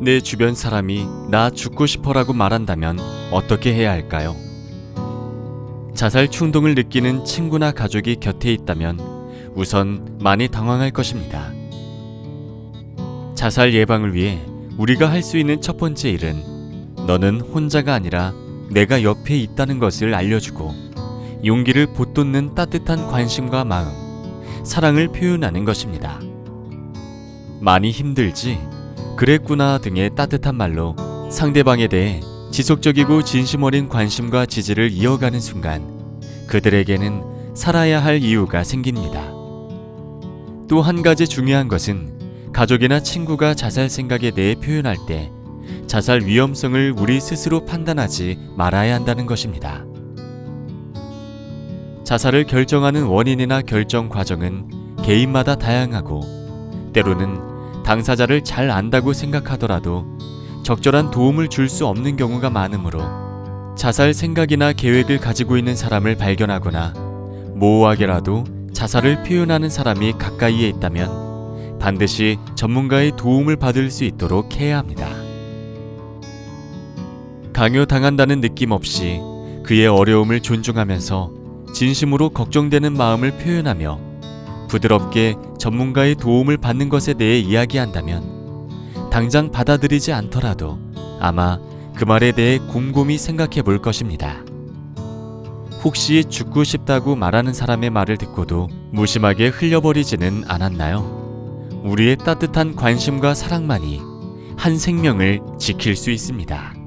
내 주변 사람이 나 죽고 싶어라고 말한다면 어떻게 해야 할까요? 자살 충동을 느끼는 친구나 가족이 곁에 있다면 우선 많이 당황할 것입니다. 자살 예방을 위해 우리가 할 수 있는 첫 번째 일은 너는 혼자가 아니라 내가 옆에 있다는 것을 알려주고 용기를 보돋는 따뜻한 관심과 마음, 사랑을 표현하는 것입니다. 많이 힘들지? 그랬구나 등의 따뜻한 말로 상대방에 대해 지속적이고 진심 어린 관심과 지지를 이어가는 순간 그들에게는 살아야 할 이유가 생깁니다. 또 한 가지 중요한 것은 가족이나 친구가 자살 생각에 대해 표현할 때 자살 위험성을 우리 스스로 판단하지 말아야 한다는 것입니다. 자살을 결정하는 원인이나 결정 과정은 개인마다 다양하고 때로는 당사자를 잘 안다고 생각하더라도 적절한 도움을 줄 수 없는 경우가 많으므로 자살 생각이나 계획을 가지고 있는 사람을 발견하거나 모호하게라도 자살을 표현하는 사람이 가까이에 있다면 반드시 전문가의 도움을 받을 수 있도록 해야 합니다. 강요당한다는 느낌 없이 그의 어려움을 존중하면서 진심으로 걱정되는 마음을 표현하며 부드럽게 전문가의 도움을 받는 것에 대해 이야기한다면 당장 받아들이지 않더라도 아마 그 말에 대해 곰곰이 생각해 볼 것입니다. 혹시 죽고 싶다고 말하는 사람의 말을 듣고도 무심하게 흘려버리지는 않았나요? 우리의 따뜻한 관심과 사랑만이 한 생명을 지킬 수 있습니다.